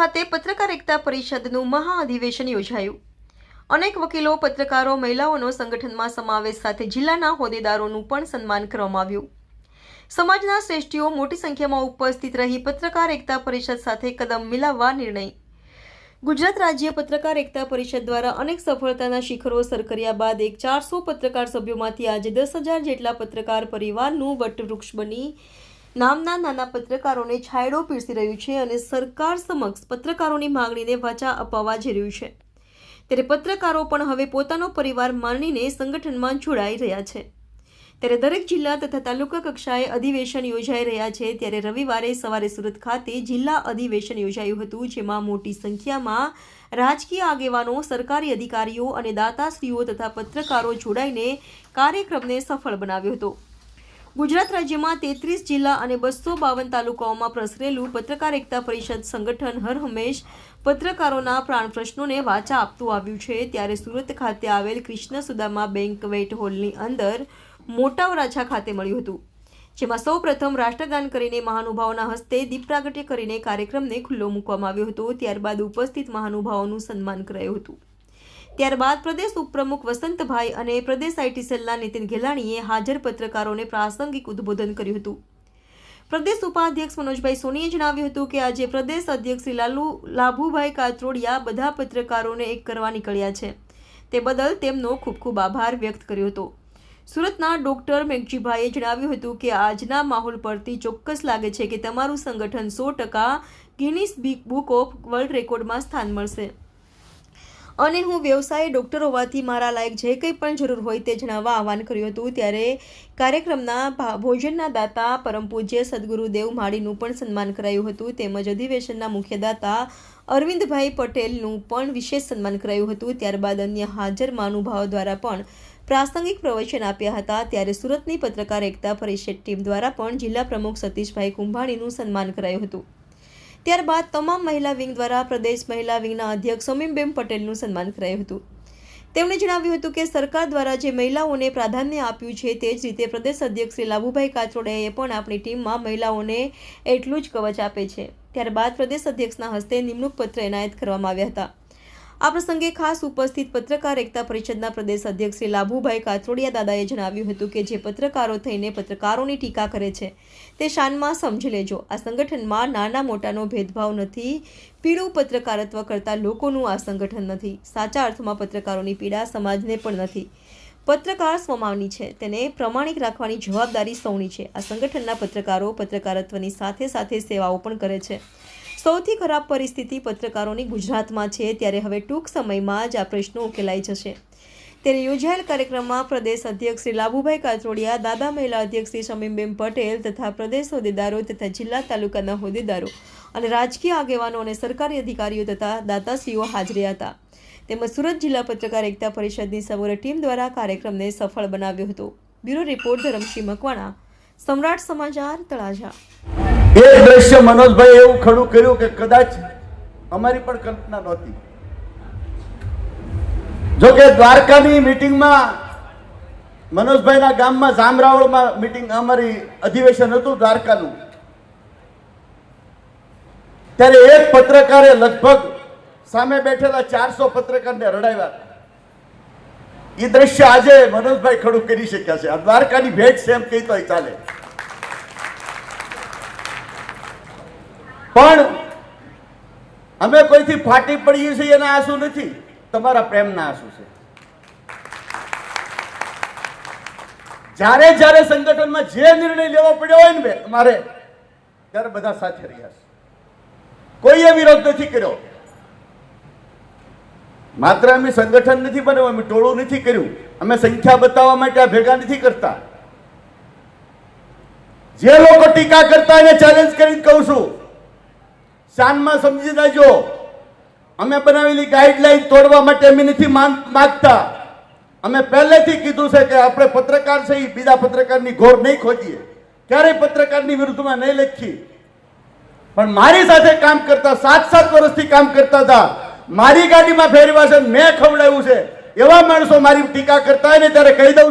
ખાતે પત્રકાર એકતા પરિષદનું મહાઅધિવેશન યોજાયું. અનેક વકીલો, પત્રકારો, મહિલાઓનો સંગઠનમાં સમાવેશ સાથે જિલ્લાના હોદ્દેદારોનું પણ સન્માન કરવામાં આવ્યું. સમાજના શ્રેષ્ઠીઓ મોટી સંખ્યામાં ઉપસ્થિત રહી પત્રકાર એકતા પરિષદ સાથે કદમ મિલાવવા નિર્ણય. ગુજરાત રાજ્ય પત્રકાર એકતા પરિષદ દ્વારા અનેક સફળતાના શિખરો સર કર્યા બાદ એક ચારસો પત્રકાર સભ્યોમાંથી આજે દસ હજાર જેટલા પત્રકાર પરિવારનું વટવૃક્ષ બની નામના નાના પત્રકારોને છાંયડો પીરસી રહ્યું છે અને સરકાર સમક્ષ પત્રકારોની માંગણીને વાચા અપાવવા જઈ રહ્યું છે. ત્યારે પત્રકારો પણ હવે પોતાનો પરિવાર માનીને સંગઠનમાં જોડાઈ રહ્યા છે. ત્યારે દરેક જિલ્લા તથા તાલુકા કક્ષાએ અધિવેશન યોજાઈ રહ્યા છે. ત્યારે રવિવારે સવારે સુરત ખાતે જિલ્લા અધિવેશન યોજાયું હતું, જેમાં મોટી સંખ્યામાં રાજકીય આગેવાનો, સરકારી અધિકારીઓ અને દાતાશ્રીઓ તથા પત્રકારો જોડાઈને કાર્યક્રમને સફળ બનાવ્યો હતો. ગુજરાત રાજ્યમાં તેત્રીસ જિલ્લા અને બસો બાવન તાલુકાઓમાં પ્રસરેલું પત્રકાર એકતા પરિષદ સંગઠન હર હંમેશ પત્રકારોના પ્રાણ પ્રશ્નોને વાચા આપતું આવ્યું છે. ત્યારે સુરત ખાતે આવેલ કૃષ્ણ સુદામા બેંક વેટ હોલની અંદર મોટા વરાછા ખાતે મળ્યું હતું, જેમાં સૌ પ્રથમ રાષ્ટ્રગાન કરીને મહાનુભાવોના હસ્તે દીપ પ્રાગટ્ય કરીને કાર્યક્રમને ખુલ્લો મૂકવામાં આવ્યો હતો. ત્યારબાદ ઉપસ્થિત મહાનુભાવોનું સન્માન કરાયું હતું. ત્યારબાદ પ્રદેશ ઉપપ્રમુખ વસંતભાઈ અને પ્રદેશ આઈટી સેલના નીતિન ઘેલાણીએ હાજર પત્રકારોને પ્રાસંગિક ઉદ્બોધન કર્યું હતું. પ્રદેશ ઉપાધ્યક્ષ મનોજભાઈ સોનીએ જણાવ્યું હતું કે આજે પ્રદેશ અધ્યક્ષ લાલુ, લાભુભાઈ કાત્રોડિયા બધા પત્રકારોને એક કરવા નીકળ્યા છે. તે બદલ તેમનો ખૂબ ખૂબ આભાર વ્યક્ત કર્યો હતો. સુરતના ડોક્ટર મેઘજીભાઈએ જણાવ્યું હતું કે આજના માહોલ પરથી ચોક્કસ લાગે છે કે તમારું સંગઠન સો ટકા ગિનિસ બુક ઓફ વર્લ્ડ રેકોર્ડમાં સ્થાન મળશે. અને હું વ્યવસાય ડૉક્ટર હોવાથી મારા લાયક જે કંઈ પણ જરૂર હોય તે જણાવવા આહવાન કર્યું હતું. ત્યારે કાર્યક્રમના ભોજનના દાતા પરમ પૂજ્ય સદગુરુદેવ માળીનું પણ સન્માન કરાયું હતું. તેમજ અધિવેશનના મુખ્ય દાતા અરવિંદભાઈ પટેલનું પણ વિશેષ સન્માન કરાયું હતું. ત્યારબાદ અન્ય હાજર મહાનુભાવો દ્વારા પણ પ્રાસંગિક પ્રવચન આપ્યા હતા. ત્યારે સુરતની પત્રકાર એકતા પરિષદ ટીમ દ્વારા પણ જિલ્લા પ્રમુખ સતીશભાઈ કુંભાણીનું સન્માન કરાયું હતું. ત્યારબાદ તમામ મહિલા વિંગ દ્વારા પ્રદેશ મહિલા વિંગના અધ્યક્ષ સમીમબેન પટેલનું સન્માન કરાયું હતું. તેમણે જણાવ્યું હતું કે સરકાર દ્વારા જે મહિલાઓને પ્રાધાન્ય આપ્યું છે તે જ રીતે પ્રદેશ અધ્યક્ષ શ્રી લાભુભાઈ કાત્રોડિયાએ પણ આપણી ટીમમાં મહિલાઓને એટલું જ કવચ આપે છે. ત્યારબાદ પ્રદેશ અધ્યક્ષના હસ્તે નિમણૂક પત્ર એનાયત કરવામાં આવ્યા હતા. આ પ્રસંગે ખાસ ઉપસ્થિત પત્રકાર એકતા પરિષદના પ્રદેશ અધ્યક્ષ શ્રી લાભુભાઈ કાથરોડિયા દાદાએ જણાવ્યું હતું કે જે પત્રકારો થઈને પત્રકારોની ટીકા કરે છે, તે શાનમાં સમજી લેજો. આ સંગઠનમાં નાના મોટાનો ભેદભાવ નથી. પીળું પત્રકારત્વ કરતા લોકોનું આ સંગઠન નથી. સાચા અર્થમાં પત્રકારોની પીડા સમાજને પણ નથી. પત્રકાર સ્વમાવની છે. તેને પ્રમાણિક રાખવાની જવાબદારી સૌની છે. આ સંગઠનના પત્રકારો પત્રકારત્વની સાથે સાથે સેવાઓ પણ કરે છે. સૌથી ખરાબ પરિસ્થિતિ પત્રકારોની ગુજરાતમાં છે, ત્યારે હવે ટૂંક સમયમાં જ આ પ્રશ્નો ઉકેલાઈ જશે. ત્યારે યોજાયેલ કાર્યક્રમમાં પ્રદેશ અધ્યક્ષ શ્રી લાભુભાઈ કાત્રોડિયા દાદા મહિલા અધ્યક્ષ શ્રી શમીમબેન પટેલ તથા પ્રદેશ હોદ્દેદારો તથા જિલ્લા તાલુકાના હોદ્દેદારો અને રાજકીય આગેવાનો અને સરકારી અધિકારીઓ તથા દાતાશ્રીઓ હાજર હતા. તેમજ સુરત જિલ્લા પત્રકાર એકતા પરિષદની સમગ્ર ટીમ દ્વારા કાર્યક્રમને સફળ બનાવ્યો હતો. બ્યુરો રિપોર્ટ ધરમસિંહ મકવાણા, સમ્રાટ સમાચાર તળાજા. એ દ્રશ્ય મનોજભાઈ એવું ખડું કર્યું કે કદાચ અમારી પણ કલ્પના નહોતી. જોકે દ્વારકાની મિટિંગમાં મનોજભાઈના ગામમાં જામરાવળમાં મિટિંગ અમારી અધિવેશન હતું દ્વારકાનું. ત્યારે એક પત્રકારે લગભગ સામે બેઠેલા ચારસો પત્રકારને રડાવ્યા. એ દ્રશ્ય આજે મનોજભાઈ ખડું કરી શક્યા છે. આ દ્વારકાની ભેટ છે એમ કહેતો ચાલે. પણ અમે કોઈથી ફાટી પડીએ છીએ એના આંસુ નથી. તમારા પ્રેમના આંસુ છે. જ્યારે જ્યારે સંગઠનમાં જે નિર્ણય લેવો પડ્યો હોય ને બે, અમારે ત્યારે બધા સાથે રહ્યા છે. કોઈએ વિરોધ નથી કર્યો. માત્ર અમે સંગઠન નથી બનાવ્યું અમે ટોળું નથી કર્યું. અમે સંખ્યા બતાવવા માટે આ ભેગા નથી કરતા. જે લોકો ટીકા કરતા એને ચેલેન્જ કરીને કહું છું. શાનમાં સમજી દેજો અમે બનાવેલી ગાઈડલાઈન તોડવા માટે અમે નથી માગતા. અમે પહેલેથી કીધું છે કે આપણે પત્રકાર છે, ઈ બીજા પત્રકારની ઘોર નહીં ખોજીએ. ક્યારેય પત્રકારની વિરુદ્ધમાં નહીં લખી. પણ મારી સાથે કામ કરતા સાત સાત વર્ષથી કામ કરતા હતા. મારી ગાડીમાં ફેરવા છે મેં ખવડાવ્યું છે. એવા માણસો મારી ટીકા કરતા હોય ને ત્યારે કહી દઉં